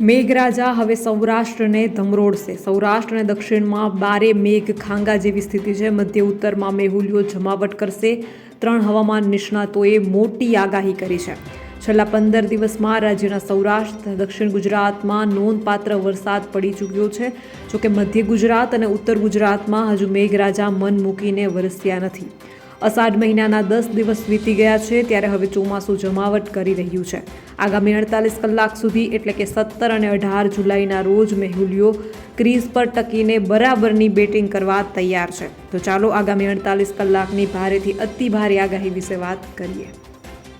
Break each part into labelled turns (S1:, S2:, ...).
S1: મેઘરાજા હવે સૌરાષ્ટ્રને ધમરોડશે. સૌરાષ્ટ્ર અને દક્ષિણમાં બારે મેઘ ખાંગા જેવી સ્થિતિ છે. મધ્ય ઉત્તરમાં મેહુલિયો જમાવટ કરશે. ત્રણ હવામાન નિષ્ણાતોએ મોટી આગાહી કરી છે. છેલ્લા પંદર દિવસમાં રાજ્યના સૌરાષ્ટ્ર, દક્ષિણ ગુજરાતમાં નોંધપાત્ર વરસાદ પડી ચૂક્યો છે. જોકે મધ્ય ગુજરાત અને ઉત્તર ગુજરાતમાં હજુ મેઘરાજા મન મૂકીને વરસ્યા નથી. અષાઢ મહિનાના દસ દિવસ વીતી ગયા છે, ત્યારે હવે ચોમાસું જમાવટ કરી રહ્યું છે. આગામી અડતાલીસ કલાક સુધી, એટલે કે સત્તર અને અઢાર જુલાઈના રોજ મેહુલિયો ક્રીઝ પર ટકીને બરાબરની બેટિંગ કરવા તૈયાર છે. તો ચાલો આગામી અડતાલીસ કલાકની ભારેથી અતિ ભારે આગાહી વિશે વાત કરીએ.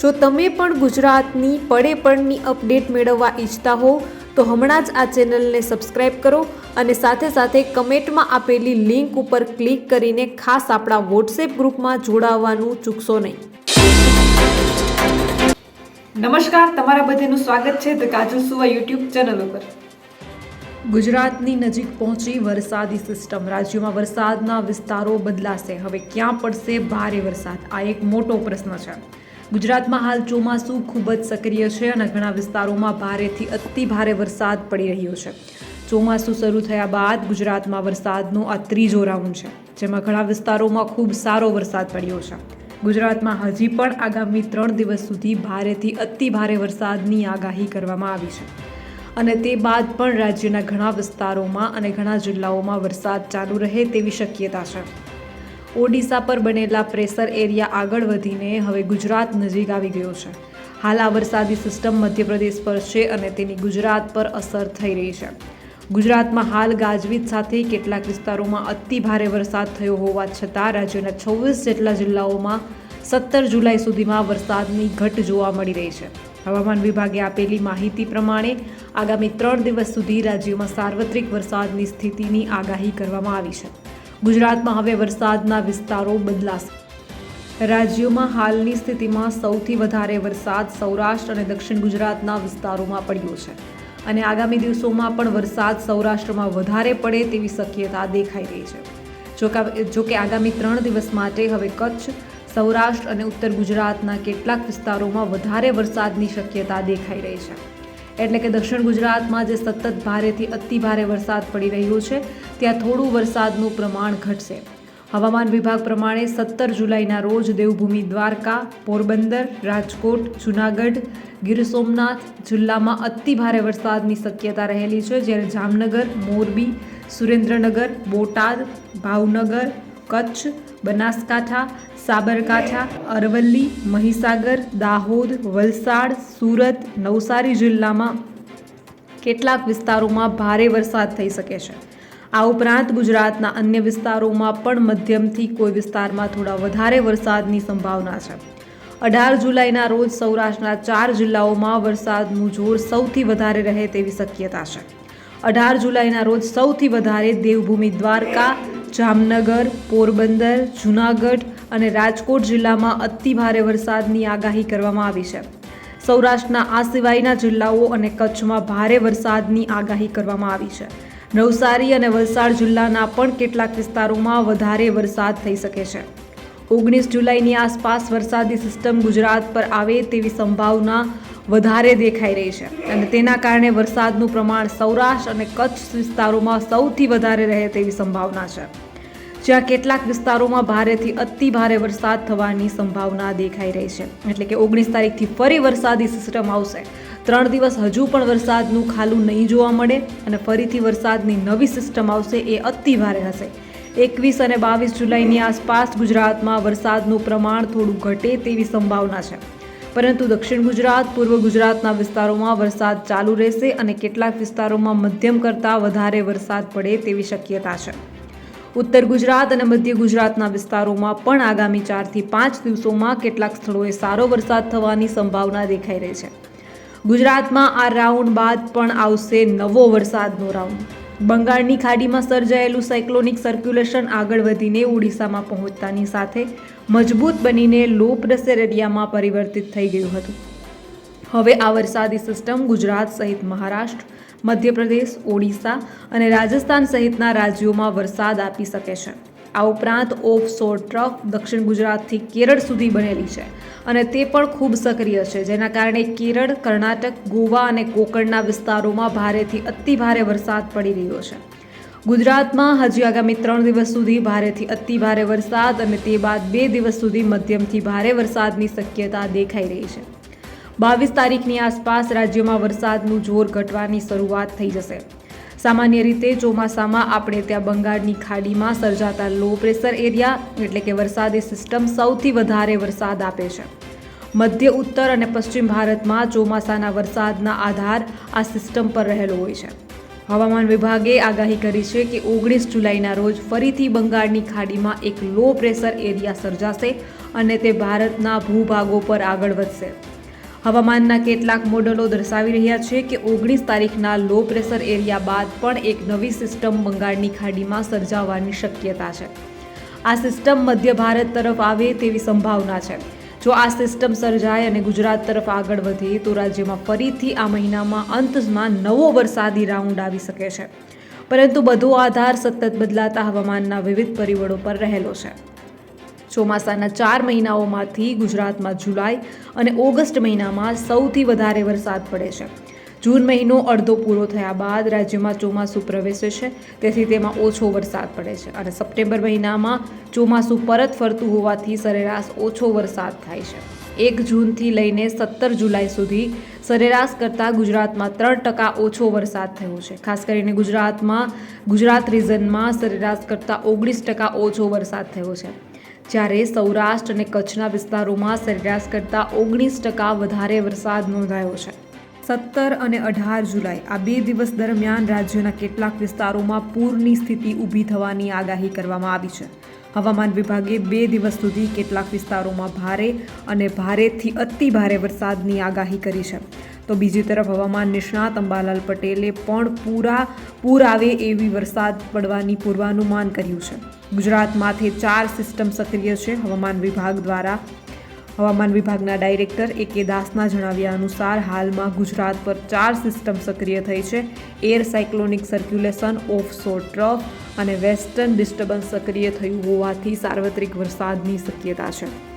S1: જો તમે પણ ગુજરાતની પડે પડની અપડેટ મેળવવા ઈચ્છતા હો તો હમણાં જ આ ચેનલને સબસ્ક્રાઇબ કરો અને સાથે સાથે કમેન્ટમાં આપેલી લિંક ઉપર ક્લિક કરીને ખાસ આપણા વોટ્સએપ ગ્રુપમાં જોડાવવાનું ચૂકશો નહીં. નમસ્કાર તમારા બધાનું સ્વાગત છે ધ કાજલ સુવા યુટ્યુબ ચેનલ ઉપર. ગુજરાતની નજીક પહોંચી વરસાદી સિસ્ટમ. રાજ્યમાં વરસાદના વિસ્તારો બદલાશે. હવે ક્યાં પડશે ભારે વરસાદ? આ એક મોટો પ્રશ્ન છે. ગુજરાતમાં હાલ ચોમાસું ખૂબ જ સક્રિય છે અને ઘણા વિસ્તારોમાં ભારેથી અતિ ભારે વરસાદ પડી રહ્યો છે. ચોમાસું શરૂ થયા બાદ ગુજરાતમાં વરસાદનો આ ત્રીજો રાઉન્ડ છે, જેમાં ઘણા વિસ્તારોમાં ખૂબ સારો વરસાદ પડ્યો છે. ગુજરાતમાં હજી પણ આગામી ત્રણ દિવસ સુધી ભારેથી અતિ ભારે વરસાદની આગાહી કરવામાં આવી છે. અને તે બાદ પણ રાજ્યના ઘણા વિસ્તારોમાં અને ઘણા જિલ્લાઓમાં વરસાદ ચાલુ રહે તેવી શક્યતા છે. ઓડિશા પર બનેલા પ્રેશર એરિયા આગળ વધીને હવે ગુજરાત નજીક આવી ગયો છે. હાલ આ વરસાદી સિસ્ટમ મધ્યપ્રદેશ પર છે અને તેની ગુજરાત પર અસર થઈ રહી છે. ગુજરાતમાં હાલ ગાજવીજ સાથે કેટલાક વિસ્તારોમાં અતિ ભારે વરસાદ થયો હોવા છતાં રાજ્યના છવ્વીસ જેટલા જિલ્લાઓમાં સત્તર જુલાઈ સુધીમાં વરસાદની ઘટ જોવા મળી રહી છે. હવામાન વિભાગે આપેલી માહિતી પ્રમાણે આગામી ત્રણ દિવસ સુધી રાજ્યમાં સાર્વત્રિક વરસાદની સ્થિતિની આગાહી કરવામાં આવી છે. ગુજરાતમાં હવે વરસાદના વિસ્તારો બદલાશે. રાજ્યોમાં હાલની સ્થિતિમાં સૌથી વધારે વરસાદ સૌરાષ્ટ્ર અને દક્ષિણ ગુજરાતના વિસ્તારોમાં પડ્યો છે. અને આગામી દિવસોમાં પણ વરસાદ સૌરાષ્ટ્રમાં વધારે પડે તેવી શક્યતા દેખાઈ રહી છે. જોકે આગામી ત્રણ દિવસ માટે હવે કચ્છ, સૌરાષ્ટ્ર અને ઉત્તર ગુજરાતના કેટલાક વિસ્તારોમાં વધારે વરસાદની શક્યતા દેખાઈ રહી છે. એટલે કે દક્ષિણ ગુજરાતમાં જે સતત ભારેથી અતિ ભારે વરસાદ પડી રહ્યો છે ત્યાં થોડું વરસાદનું પ્રમાણ ઘટશે. હવામાન વિભાગ પ્રમાણે સત્તર જુલાઈના રોજ દેવભૂમિ દ્વારકા, પોરબંદર, રાજકોટ, જૂનાગઢ, ગીર સોમનાથ જિલ્લામાં અતિ ભારે વરસાદની શક્યતા રહેલી છે, જ્યારે જામનગર, મોરબી, સુરેન્દ્રનગર, બોટાદ, ભાવનગર, કચ્છ, બનાસકાંઠા, સાબરકાંઠા, અરવલ્લી, મહીસાગર, દાહોદ, વલસાડ, સુરત, નવસારી જિલ્લામાં કેટલાક વિસ્તારોમાં ભારે વરસાદ થઈ શકે છે. આ ઉપરાંત ગુજરાતના અન્ય વિસ્તારોમાં પણ મધ્યમથી કોઈ વિસ્તારમાં થોડા વધારે વરસાદની સંભાવના છે. અઢાર જુલાઈના રોજ સૌરાષ્ટ્રના ચાર જિલ્લાઓમાં વરસાદનું જોર સૌથી વધારે રહે તેવી શક્યતા છે. અઢાર જુલાઈના રોજ સૌથી વધારે દેવભૂમિ દ્વારકા, જામનગર, પોરબંદર, જૂનાગઢ અને રાજકોટ જિલ્લામાં અતિ ભારે વરસાદની આગાહી કરવામાં આવી છે. સૌરાષ્ટ્રના આ સિવાયના જિલ્લાઓ અને કચ્છમાં ભારે વરસાદની આગાહી કરવામાં આવી છે. નવસારી અને વલસાડ જિલ્લાના પણ કેટલાક વિસ્તારોમાં વધારે વરસાદ થઈ શકે છે. ઓગણીસ જુલાઈની આસપાસ વરસાદી સિસ્ટમ ગુજરાત પર આવે તેવી સંભાવના વધારે દેખાઈ રહી છે અને તેના કારણે વરસાદનું પ્રમાણ સૌરાષ્ટ્ર અને કચ્છ વિસ્તારોમાં સૌથી વધારે રહે તેવી સંભાવના છે. જ્યાં કેટલાક વિસ્તારોમાં ભારેથી અતિ ભારે વરસાદ થવાની સંભાવના દેખાઈ રહી છે. એટલે કે ઓગણીસ તારીખથી ફરી વરસાદી સિસ્ટમ આવશે. ત્રણ દિવસ હજુ પણ વરસાદનું ખાલું નહીં જોવા મળે અને ફરીથી વરસાદની નવી સિસ્ટમ આવશે એ અતિ ભારે હશે. એકવીસ અને બાવીસ જુલાઈની આસપાસ ગુજરાતમાં વરસાદનું પ્રમાણ થોડું ઘટે તેવી સંભાવના છે. પરંતુ દક્ષિણ ગુજરાત, પૂર્વ ગુજરાતના વિસ્તારોમાં વરસાદ ચાલુ રહેશે અને કેટલાક વિસ્તારોમાં મધ્યમ કરતાં વધારે વરસાદ પડે તેવી શક્યતા છે. ઉત્તર ગુજરાત અને મધ્ય ગુજરાતના વિસ્તારોમાં પણ આગામી ચારથી પાંચ દિવસોમાં કેટલાક સ્થળોએ સારો વરસાદ થવાની સંભાવના દેખાઈ રહી છે. ગુજરાતમાં આ રાઉન્ડ બાદ પણ આવશે નવો વરસાદનો રાઉન્ડ. બંગાળની ખાડીમાં સર્જાયેલું સાયક્લોનિક સર્ક્યુલેશન આગળ વધીને ઓડિશામાં પહોંચતાની સાથે મજબૂત બનીને લો પ્રેશર એરિયામાં પરિવર્તિત થઈ ગયું હતું. હવે આ વરસાદી સિસ્ટમ ગુજરાત સહિત મહારાષ્ટ્ર, મધ્યપ્રદેશ, ઓડિશા અને રાજસ્થાન સહિતના રાજ્યોમાં વરસાદ આપી શકે છે. આ ઉપરાંત ઓફ શોર ટ્રફ દક્ષિણ ગુજરાતથી કેરળ સુધી બનેલી છે અને તે પણ ખૂબ સક્રિય છે. જેના કારણે કેરળ, કર્ણાટક, ગોવા અને કોકણના વિસ્તારોમાં ભારેથી અતિભારે વરસાદ પડી રહ્યો છે. ગુજરાતમાં હજી આગામી ત્રણ દિવસ સુધી ભારેથી અતિભારે વરસાદ અને તે બાદ બે દિવસ સુધી મધ્યમથી ભારે વરસાદની શક્યતા દેખાઈ રહી છે. બાવીસ તારીખની આસપાસ રાજ્યમાં વરસાદનું જોર ઘટવાની શરૂઆત થઈ જશે. સામાન્ય રીતે ચોમાસામાં આપણે ત્યાં બંગાળની ખાડીમાં સર્જાતા લો પ્રેશર એરિયા એટલે કે વરસાદી સિસ્ટમ સૌથી વધારે વરસાદ આપે છે. મધ્ય, ઉત્તર અને પશ્ચિમ ભારતમાં ચોમાસાના વરસાદના આધાર આ સિસ્ટમ પર રહેલો હોય છે. હવામાન વિભાગે આગાહી કરી છે કે ઓગણીસ જુલાઈના રોજ ફરીથી બંગાળની ખાડીમાં એક લો પ્રેશર એરિયા સર્જાશે અને તે ભારતના ભૂભાગો પર આગળ વધશે. હવામાનના કેટલાક મોડલો દર્શાવી રહ્યા છે કે ઓગણીસ તારીખના લો પ્રેશર એરિયા બાદ પણ એક નવી સિસ્ટમ બંગાળની ખાડીમાં સર્જાવાની શક્યતા છે. આ સિસ્ટમ મધ્ય ભારત તરફ આવે તેવી સંભાવના છે. જો આ સિસ્ટમ સર્જાય અને ગુજરાત તરફ આગળ વધે, તો રાજ્યમાં ફરીથી આ મહિનામાં અંતમાં નવો વરસાદી રાઉન્ડ આવી શકે છે. પરંતુ બધો આધાર સતત બદલાતા હવામાનના વિવિધ પરિબળો પર રહેલો છે. ચોમાસાના ચાર મહિનાઓમાંથી ગુજરાતમાં જુલાઈ અને ઓગસ્ટ મહિનામાં સૌથી વધારે વરસાદ પડે છે. જૂન મહિનો અડધો પૂરો થયા બાદ રાજ્યમાં ચોમાસું પ્રવેશે છે, તેથી તેમાં ઓછો વરસાદ પડે છે અને સપ્ટેમ્બર મહિનામાં ચોમાસું પરત ફરતું હોવાથી સરેરાશ ઓછો વરસાદ થાય છે. એક જૂનથી લઈને સત્તર જુલાઈ સુધી સરેરાશ કરતાં ગુજરાતમાં ત્રણ ટકા ઓછો વરસાદ થયો છે. ખાસ કરીને ગુજરાતમાં, ગુજરાત રિઝનમાં સરેરાશ કરતાં ઓગણીસ ટકા ઓછો વરસાદ થયો છે. જ્યારે સૌરાષ્ટ્ર અને કચ્છના વિસ્તારોમાં સરેરાશ કરતાં ઓગણીસ ટકા વધારે વરસાદ નોંધાયો છે. સત્તર અને અઢાર જુલાઈ આ બે દિવસ દરમિયાન રાજ્યના કેટલાક વિસ્તારોમાં પૂરની સ્થિતિ ઊભી થવાની આગાહી કરવામાં આવી છે. હવામાન વિભાગે બે દિવસ સુધી કેટલાક વિસ્તારોમાં ભારે અને ભારેથી અતિ ભારે વરસાદની આગાહી કરી છે. તો બીજી તરફ હવામાન નિષ્ણાત અંબાલાલ પટેલે પણ પૂરા પૂર આવે એવી વરસાદ પડવાની પૂર્વાનુમાન કર્યું છે. ગુજરાતમાંથી ચાર સિસ્ટમ સક્રિય છે. હવામાન વિભાગ દ્વારા હવામાન વિભાગના ડાયરેક્ટર એ કે દાસના જણાવ્યા અનુસાર હાલમાં ગુજરાત પર ચાર સિસ્ટમ સક્રિય થઈ છે. Air cyclonic circulation offshore trough અને વેસ્ટર્ન ડિસ્ટર્બન્સ સક્રિય થયું હોવાથી સાર્વત્રિક વરસાદની શક્યતા છે.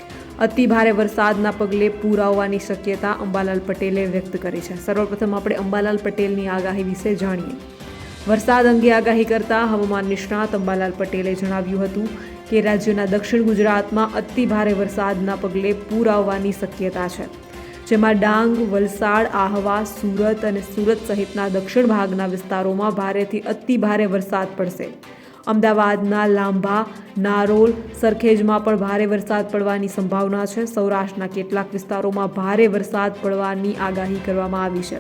S1: અતિ ભારે વરસાદના પગલે પૂર આવવાની શક્યતા અંબાલાલ પટેલે વ્યક્ત કરી છે. સર્વપ્રથમ આપણે અંબાલાલ પટેલની આગાહી વિશે જાણીએ. વરસાદ અંગે આગાહી કરતા હવામાન નિષ્ણાત અંબાલાલ પટેલે જણાવ્યું હતું કે રાજ્યના દક્ષિણ ગુજરાતમાં અતિ ભારે વરસાદના પગલે પૂર આવવાની શક્યતા છે. જેમાં ડાંગ, વલસાડ, આહવા, સુરત અને સુરત સહિતના દક્ષિણ ભાગના વિસ્તારોમાં ભારેથી અતિ ભારે વરસાદ પડશે. અમદાવાદના લાંભા નારોલ સરખેજમાં પણ ભારે વરસાદ પડવાની સંભાવના છે. સૌરાષ્ટ્રના કેટલાક વિસ્તારોમાં ભારે વરસાદ પડવાની આગાહી કરવામાં આવી છે.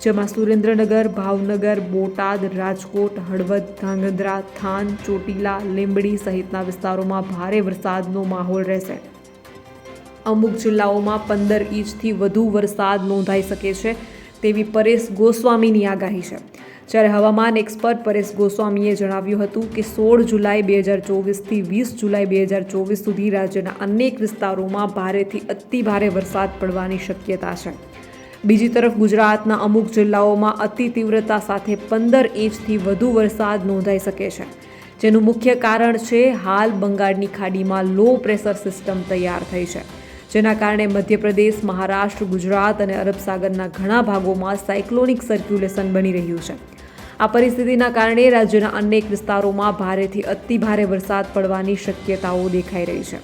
S1: જેમાં સુરેન્દ્રનગર, ભાવનગર, બોટાદ, રાજકોટ, હળવદ ધાંગધ્રા થાન, ચોટીલા, લીંબડી સહિતના વિસ્તારોમાં ભારે વરસાદનો માહોલ રહેશે. અમુક જિલ્લાઓમાં પંદર ઇંચથી વધુ વરસાદ નોંધાઈ શકે છે તેવી પરેશ ગોસ્વામીની આગાહી છે. જ્યારે હવામાન એક્સપર્ટ પરેશ ગોસ્વામીએ જણાવ્યું હતું કે સોળ જુલાઈ બે હજાર ચોવીસથી વીસ જુલાઈ બે હજાર ચોવીસ સુધી રાજ્યના અનેક વિસ્તારોમાં ભારેથી અતિ ભારે વરસાદ પડવાની શક્યતા છે. બીજી તરફ ગુજરાતના અમુક જિલ્લાઓમાં અતિ તીવ્રતા સાથે પંદર ઇંચથી વધુ વરસાદ નોંધાઈ શકે છે. જેનું મુખ્ય કારણ છે હાલ બંગાળની ખાડીમાં લો પ્રેશર સિસ્ટમ તૈયાર થઈ છે. જેના કારણે મધ્યપ્રદેશ, મહારાષ્ટ્ર, ગુજરાત અને અરબ સાગરના ઘણા ભાગોમાં સાયક્લોનિક સર્ક્યુલેશન બની રહ્યું છે. આ પરિસ્થિતિના કારણે રાજ્યના અનેક વિસ્તારોમાં ભારેથી અતિ ભારે વરસાદ પડવાની શક્યતાઓ દેખાઈ રહી છે.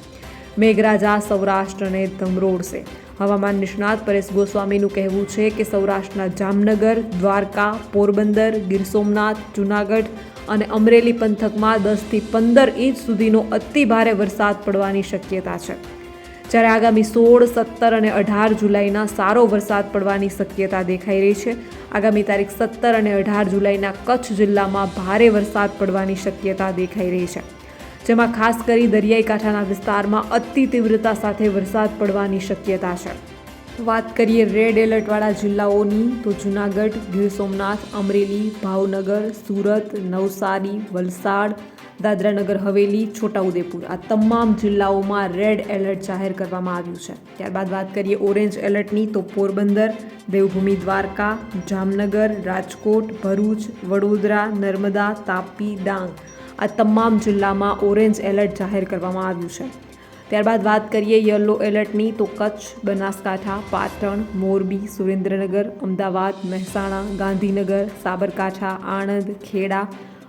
S1: મેઘરાજા સૌરાષ્ટ્રને ધમરોડશે. હવામાન નિષ્ણાત પરેશ ગોસ્વામીનું કહેવું છે કે સૌરાષ્ટ્રના જામનગર, દ્વારકા, પોરબંદર, ગીર સોમનાથ, જૂનાગઢ અને અમરેલી પંથકમાં દસથી પંદર ઇંચ સુધીનો અતિ ભારે વરસાદ પડવાની શક્યતા છે. જ્યારે આગામી સોળ, સત્તર અને અઢાર જુલાઈના સારો વરસાદ પડવાની શક્યતા દેખાઈ રહી છે. આગામી તારીખ સત્તર અને અઢાર જુલાઈના કચ્છ જિલ્લામાં ભારે વરસાદ પડવાની શક્યતા દેખાઈ રહી છે. જેમાં ખાસ કરી દરિયાઈ કાંઠાના વિસ્તારમાં અતિ તીવ્રતા સાથે વરસાદ પડવાની શક્યતા છે. વાત કરીએ રેડ એલર્ટવાળા જિલ્લાઓની, તો જૂનાગઢ, ગીર સોમનાથ, અમરેલી, ભાવનગર, સુરત, નવસારી, વલસાડ દાદરાનગર હવેલી, છોટાઉદેપુર આ તમામ જિલ્લાઓમાં રેડ એલર્ટ જાહેર કરવામાં આવ્યું છે. ત્યારબાદ વાત કરીએ ઓરેન્જ એલર્ટની, તો પોરબંદર, દેવભૂમિ દ્વારકા, જામનગર, રાજકોટ, ભરૂચ, વડોદરા, નર્મદા, તાપી, ડાંગ આ તમામ જિલ્લામાં ઓરેન્જ એલર્ટ જાહેર કરવામાં આવ્યું છે. ત્યારબાદ વાત કરીએ યલો એલર્ટની, તો કચ્છ, બનાસકાંઠા, પાટણ, મોરબી, સુરેન્દ્રનગર, અમદાવાદ, મહેસાણા, ગાંધીનગર, સાબરકાંઠા, આણંદ, ખેડા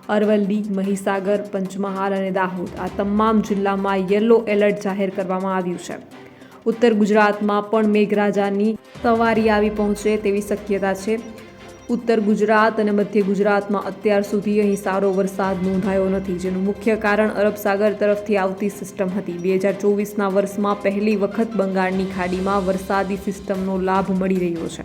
S1: અરવલ્લી, મહીસાગર, પંચમહાલ અને દાહોદ. આ તમામ જિલ્લામાં યલો એલર્ટ જાહેર કરવામાં આવ્યું છે. ઉત્તર ગુજરાતમાં પણ મેઘરાજાની સવારી આવી પહોંચે તેવી શક્યતા છે. ઉત્તર ગુજરાત અને મધ્ય ગુજરાતમાં અત્યાર સુધી અહીં સારો વરસાદ નોંધાયો નથી, જેનું મુખ્ય કારણ અરબ સાગર તરફથી આવતી સિસ્ટમ હતી. બે હજાર ચોવીસના વર્ષમાં પહેલી વખત બંગાળની ખાડીમાં વરસાદી સિસ્ટમનો લાભ મળી રહ્યો છે,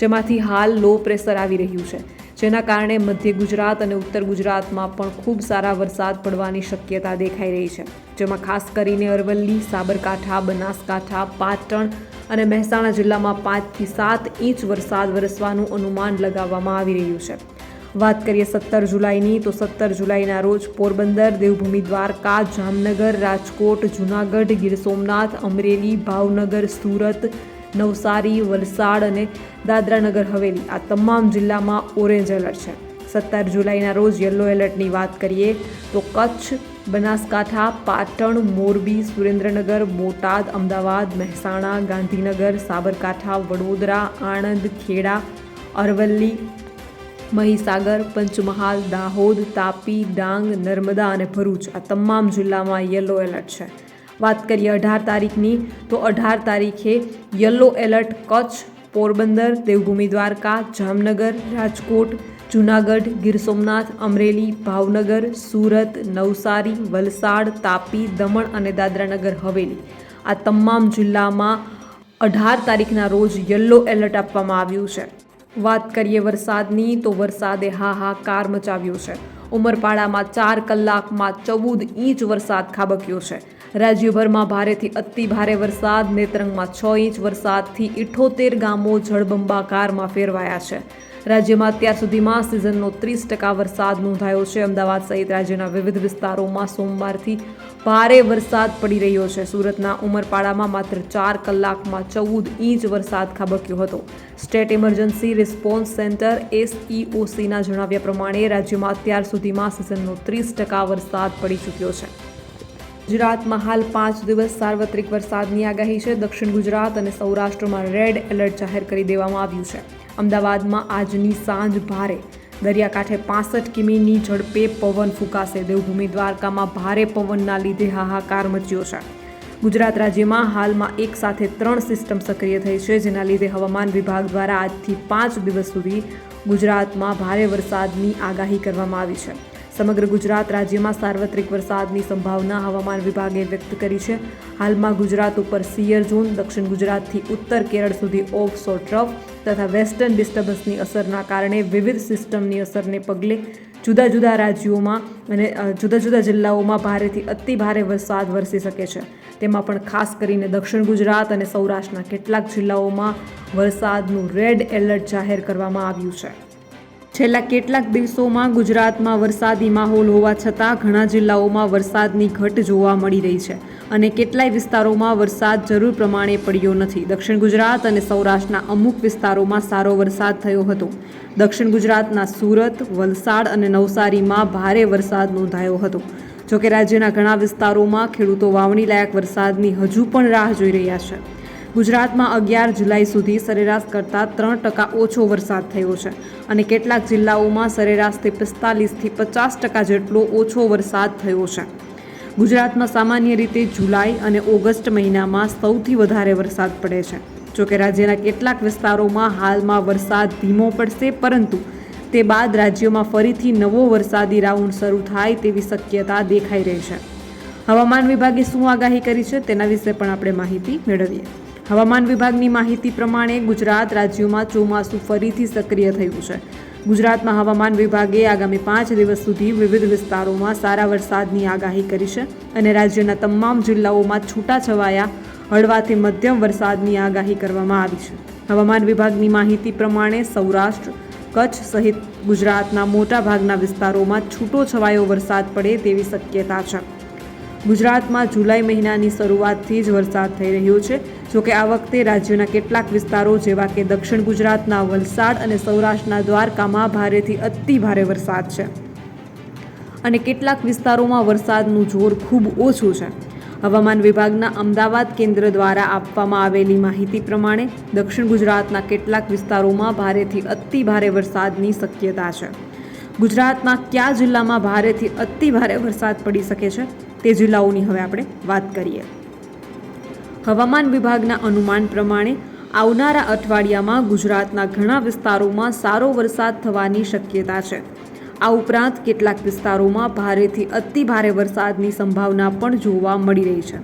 S1: જેમાંથી હાલ લો પ્રેશર આવી રહ્યું છે. જેના કારણે મધ્ય ગુજરાત અને ઉત્તર ગુજરાતમાં પણ ખૂબ સારા વરસાદ પડવાની શક્યતા દેખાઈ રહી છે. જેમાં ખાસ કરીને અરવલ્લી, સાબરકાંઠા, બનાસકાંઠા, પાટણ અને મહેસાણા જિલ્લામાં પાંચથી સાત ઇંચ વરસાદ વરસવાનું અનુમાન લગાવવામાં આવી રહ્યું છે. વાત કરીએ સત્તર જુલાઈની, તો સત્તર જુલાઈના રોજ પોરબંદર, દેવભૂમિ દ્વારકા, જામનગર, રાજકોટ, જૂનાગઢ, ગીર સોમનાથ, અમરેલી, ભાવનગર, સુરત નવસારી, વલસાડ અને દાદરાનગર હવેલી. આ તમામ જિલ્લામાં ઓરેન્જ એલર્ટ છે. સત્તર જુલાઈના રોજ યલો એલર્ટની વાત કરીએ તો કચ્છ, બનાસકાંઠા, પાટણ, મોરબી, સુરેન્દ્રનગર, બોટાદ, અમદાવાદ, મહેસાણા, ગાંધીનગર, સાબરકાંઠા, વડોદરા, આણંદ, ખેડા, અરવલ્લી, મહીસાગર, પંચમહાલ, દાહોદ, તાપી, ડાંગ, નર્મદા અને ભરૂચ. આ તમામ જિલ્લામાં યલો એલર્ટ છે. વાત કરીએ અઢાર તારીખની, તો અઢાર તારીખે યલો એલર્ટ કચ્છ, પોરબંદર, દેવભૂમિ દ્વારકા, જામનગર, રાજકોટ, જૂનાગઢ, ગીર સોમનાથ, અમરેલી, ભાવનગર, સુરત, નવસારી, વલસાડ, તાપી, દમણ અને દાદરાનગર હવેલી. આ તમામ જિલ્લામાં અઢાર તારીખના રોજ યલો એલર્ટ આપવામાં આવ્યું છે. વાત કરીએ વરસાદની, તો વરસાદે હાહાકાર મચાવ્યો છે. ઉમરપાડામાં ચાર કલાકમાં ચૌદ ઇંચ વરસાદ ખાબક્યો છે. રાજ્યભરમાં ભારેથી અતિ ભારે વરસાદ, નેત્રંગમાં છ ઇંચ વરસાદથી ઇઠોતેર ગામો જળબંબાકારમાં ફેરવાયા છે. રાજ્યમાં અત્યાર સુધીમાં સિઝનનો ત્રીસ ટકા વરસાદ નોંધાયો છે. અમદાવાદ સહિત રાજ્યના વિવિધ વિસ્તારોમાં સોમવારથી ભારે વરસાદ પડી રહ્યો છે. સુરતના ઉમરપાડામાં માત્ર ચાર કલાકમાં ચૌદ ઇંચ વરસાદ ખાબક્યો હતો. સ્ટેટ ઇમરજન્સી રિસ્પોન્સ સેન્ટર એસઈઓસીના જણાવ્યા પ્રમાણે રાજ્યમાં અત્યાર સુધીમાં સિઝનનો ત્રીસ ટકા વરસાદ પડી ચૂક્યો છે. ગુજરાતમાં હાલ પાંચ દિવસ સાર્વત્રિક વરસાદની આગાહી છે. દક્ષિણ ગુજરાત અને સૌરાષ્ટ્રમાં રેડ એલર્ટ જાહેર કરી દેવામાં આવ્યું છે. અમદાવાદમાં આજની સાંજ ભારે. દરિયાકાંઠે પાસઠ કિમીની ઝડપે પવન ફૂંકાશે. દેવભૂમિ દ્વારકામાં ભારે પવનના લીધે હાહાકાર મચ્યો છે. ગુજરાત રાજ્યમાં હાલમાં એક સાથે ત્રણ સિસ્ટમ સક્રિય થઈ છે, જેના લીધે હવામાન વિભાગ દ્વારા આજથી પાંચ દિવસ સુધી ગુજરાતમાં ભારે વરસાદની આગાહી કરવામાં આવી છે. સમગ્ર ગુજરાત રાજ્યમાં સાર્વત્રિક વરસાદની સંભાવના હવામાન વિભાગે વ્યક્ત કરી છે. હાલમાં ગુજરાત ઉપર સિયર ઝોન, દક્ષિણ ગુજરાતથી ઉત્તર કેરળ સુધી ઓફ સો ટ્રફ તથા વેસ્ટર્ન ડિસ્ટર્બન્સની અસરના કારણે વિવિધ સિસ્ટમની અસરને પગલે જુદા જુદા રાજ્યોમાં અને જુદા જુદા જિલ્લાઓમાં ભારેથી અતિ ભારે વરસાદ વરસી શકે છે. તેમાં પણ ખાસ કરીને દક્ષિણ ગુજરાત અને સૌરાષ્ટ્રના કેટલાક જિલ્લાઓમાં વરસાદનું રેડ એલર્ટ જાહેર કરવામાં આવ્યું છે. છેલ્લા કેટલાક દિવસોમાં ગુજરાતમાં વરસાદી માહોલ હોવા છતાં ઘણા જિલ્લાઓમાં વરસાદની ઘટ જોવા મળી રહી છે અને કેટલાય વિસ્તારોમાં વરસાદ જરૂર પ્રમાણે પડ્યો નથી. દક્ષિણ ગુજરાત અને સૌરાષ્ટ્રના અમુક વિસ્તારોમાં સારો વરસાદ થયો હતો. દક્ષિણ ગુજરાતના સુરત, વલસાડ અને નવસારીમાં ભારે વરસાદ નોંધાયો હતો. જોકે રાજ્યના ઘણા વિસ્તારોમાં ખેડૂતો વાવણી લાયક વરસાદની હજુ પણ રાહ જોઈ રહ્યા છે. ગુજરાતમાં અગિયાર જુલાઈ સુધી સરેરાશ કરતાં ત્રણ ટકા ઓછો વરસાદ થયો છે અને કેટલાક જિલ્લાઓમાં સરેરાશથી પિસ્તાલીસથી પચાસ ટકા જેટલો ઓછો વરસાદ થયો છે. ગુજરાતમાં સામાન્ય રીતે જુલાઈ અને ઓગસ્ટ મહિનામાં સૌથી વધારે વરસાદ પડે છે. જોકે રાજ્યના કેટલાક વિસ્તારોમાં હાલમાં વરસાદ ધીમો પડશે, પરંતુ તે બાદ રાજ્યોમાં ફરીથી નવો વરસાદી રાઉન્ડ શરૂ થાય તેવી શક્યતા દેખાઈ રહી છે. હવામાન વિભાગે શું આગાહી કરી છે તેના વિશે પણ આપણે માહિતી મેળવીએ. હવામાન વિભાગની માહિતી પ્રમાણે ગુજરાત રાજ્યોમાં ચોમાસું ફરીથી સક્રિય થયું છે. ગુજરાતમાં હવામાન વિભાગે આગામી પાંચ દિવસ સુધી વિવિધ વિસ્તારોમાં સારા વરસાદની આગાહી કરી છે અને રાજ્યના તમામ જિલ્લાઓમાં છૂટાછવાયા હળવાથી મધ્યમ વરસાદની આગાહી કરવામાં આવી છે. હવામાન વિભાગની માહિતી પ્રમાણે સૌરાષ્ટ્ર, કચ્છ સહિત ગુજરાતના મોટાભાગના વિસ્તારોમાં છૂટો છવાયો વરસાદ પડે તેવી શક્યતા છે. ગુજરાતમાં જુલાઈ મહિનાની શરૂઆતથી જ વરસાદ થઈ રહ્યો છે જોકે આ વખતે રાજ્યના કેટલાક વિસ્તારો જેવા કે દક્ષિણ ગુજરાતના વલસાડ અને સૌરાષ્ટ્રના દ્વારકામાં ભારેથી અતિ ભારે વરસાદ છે. અને કેટલાક વિસ્તારોમાં વરસાદનું જોર ખૂબ ઓછું છે. હવામાન વિભાગના અમદાવાદ કેન્દ્ર દ્વારા આપવામાં આવેલી માહિતી પ્રમાણે દક્ષિણ ગુજરાતના કેટલાક વિસ્તારોમાં ભારેથી અતિ ભારે વરસાદની શક્યતા છે. ગુજરાતના કયા જિલ્લામાં ભારેથી અતિ ભારે વરસાદ પડી શકે છે તે જિલ્લાઓની હવે આપણે વાત કરીએ. હવામાન વિભાગના અનુમાન પ્રમાણે આવનારા અઠવાડિયામાં ગુજરાતના ઘણા વિસ્તારોમાં સારો વરસાદ થવાની શક્યતા છે. આ ઉપરાંત કેટલાક વિસ્તારોમાં ભારેથી અતિ ભારે વરસાદની સંભાવના પણ જોવા મળી રહી છે.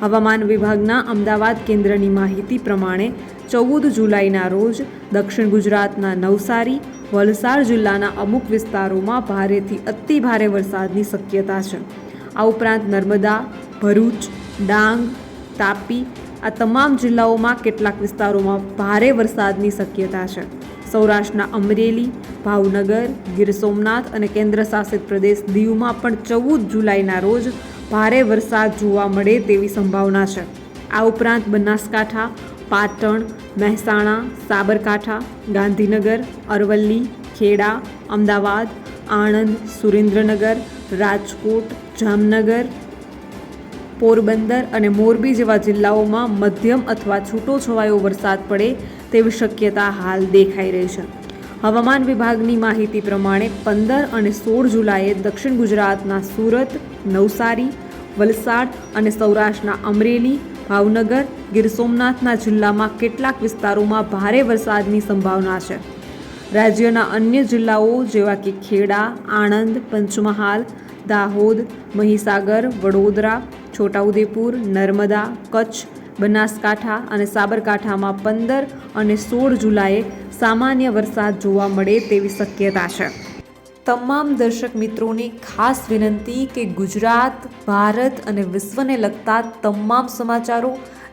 S1: હવામાન વિભાગના અમદાવાદ કેન્દ્રની માહિતી પ્રમાણે ચૌદ જુલાઈના રોજ દક્ષિણ ગુજરાતના નવસારી, વલસાડ જિલ્લાના અમુક વિસ્તારોમાં ભારેથી અતિ ભારે વરસાદની શક્યતા છે. આ ઉપરાંત નર્મદા, ભરૂચ, ડાંગ તાપી આ તમામ જિલ્લાઓમાં કેટલાક વિસ્તારોમાં ભારે વરસાદની શક્યતા છે. સૌરાષ્ટ્રના અમરેલી, ભાવનગર, ગીર સોમનાથ અને કેન્દ્રશાસિત પ્રદેશ દીવમાં પણ ચૌદ જુલાઈના રોજ ભારે વરસાદ જોવા મળે તેવી સંભાવના છે. આ ઉપરાંત બનાસકાંઠા, પાટણ, મહેસાણા, સાબરકાંઠા, ગાંધીનગર, અરવલ્લી, ખેડા, અમદાવાદ, આણંદ, સુરેન્દ્રનગર, રાજકોટ, જામનગર પોરબંદર અને મોરબી જેવા જિલ્લાઓમાં મધ્યમ અથવા છૂટો છવાયો વરસાદ પડે તેવી શક્યતા હાલ દેખાઈ રહી છે. હવામાન વિભાગની માહિતી પ્રમાણે પંદર અને સોળ જુલાઈએ દક્ષિણ ગુજરાતના સુરત, નવસારી, વલસાડ અને સૌરાષ્ટ્રના અમરેલી, ભાવનગર, ગીર સોમનાથના જિલ્લામાં કેટલાક વિસ્તારોમાં ભારે વરસાદની સંભાવના છે. રાજ્યના અન્ય જિલ્લાઓ જેવા કે ખેડા, આણંદ, પંચમહાલ, દાહોદ, મહીસાગર, વડોદરા છોટાઉદેપુર, નર્મદા, કચ્છ, બનાસકાંઠા અને સાબરકાંઠામાં પંદર અને સોળ જુલાઈએ સામાન્ય વરસાદ જોવા મળે તેવી શક્યતા છે. તમામ દર્શક મિત્રોને ખાસ વિનંતી કે ગુજરાત, ભારત અને વિશ્વને લગતા તમામ સમાચારો